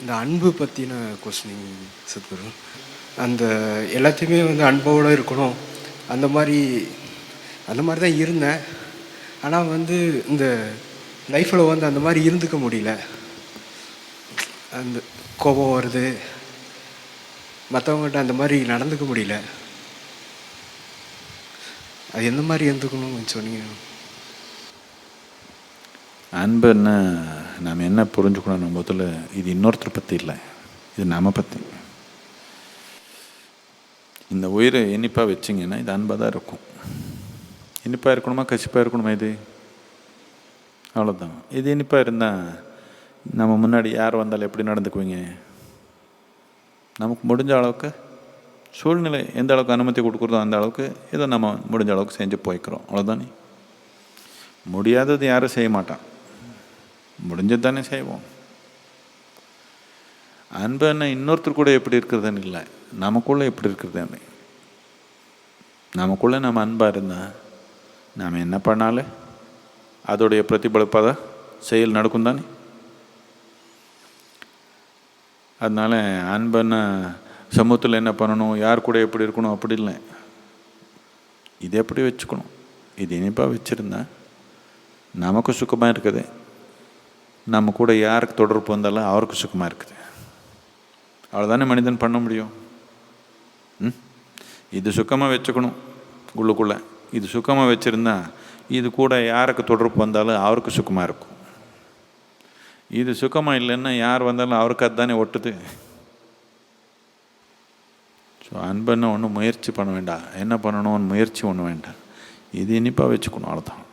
இந்த அன்பு பற்றின கொஸ்டினிங் சத்குரு. அந்த எல்லாத்தையுமே வந்து அன்போடு இருக்கணும். அந்த மாதிரி அந்த மாதிரி தான் இருந்தேன். ஆனால் வந்து இந்த லைஃப்பில் வந்து அந்த மாதிரி இருந்துக்க முடியல. அந்த கோபம் வருது. மற்றவங்ககிட்ட அந்த மாதிரி நடந்துக்க முடியல. அது எந்த மாதிரி இருந்துக்கணும்னு கொஞ்சம் சொன்னீங்க? என்ன நாம் என்ன புரிஞ்சுக்கணும் முதல்ல இது இன்னொருத்தர் பற்றி இல்லை. இது நாம் பற்றி இந்த உயிரை இனிப்பாக வச்சிங்கன்னா இது அன்பாக தான் இருக்கும். இனிப்பாக இருக்கணுமா கசிப்பாக இருக்கணுமா இது? அவ்வளோதான் இது இனிப்பாக இருந்தால் நம்ம முன்னாடி யார் வந்தாலும் எப்படி நடந்துக்குவீங்க? நமக்கு முடிஞ்ச அளவுக்கு சூழ்நிலை எந்த அளவுக்கு அனுமதி கொடுக்குறதோ அந்த அளவுக்கு இதை நம்ம முடிஞ்ச அளவுக்கு செஞ்சு போய்க்கிறோம். அவ்வளோதானே முடியாதது யாரும் செய்ய மாட்டான். முடிஞ்சது தானே செய்வோம் என்ன இன்னொருத்தர் கூட எப்படி இருக்கிறதுன்னு இல்லை. நமக்குள்ளே எப்படி இருக்கிறதுன்னு நமக்குள்ளே நம்ம அன்பாக இருந்தால் நாம் என்ன பண்ணாலும் அதோடைய பிரதிபலிப்பாக செயல் நடக்கும் தானே? அதனால் அன்புன்னா சமூகத்தில் என்ன பண்ணணும் யார் கூட எப்படி இருக்கணும் அப்படி இல்லை. இது எப்படி வச்சுக்கணும்? இது இனிப்பாக வச்சுருந்தா நமக்கு சுகமாக இருக்குது. நம்ம கூட யாருக்கு தொடர்பு வந்தாலும் அவருக்கு சுகமாக இருக்குது. அவ்வளோதானே மனிதன் பண்ண முடியும்? ம்? இது சுகமாக வச்சுக்கணும் உள்ளுக்குள்ளே. இது சுகமாக வச்சுருந்தா இது கூட யாருக்கு தொடர்பு வந்தாலும் அவருக்கு சுகமாக இருக்கும். இது சுகமாக இல்லைன்னா யார் வந்தாலும் அவருக்கு அதுதானே ஒட்டுது. ஸோ அன்புன்னு ஒன்றும் முயற்சி பண்ண வேண்டாம். என்ன பண்ணணும்னு முயற்சி ஒன்று வேண்டாம். இது இனிப்பாக வச்சுக்கணும் அவ்வளோதான்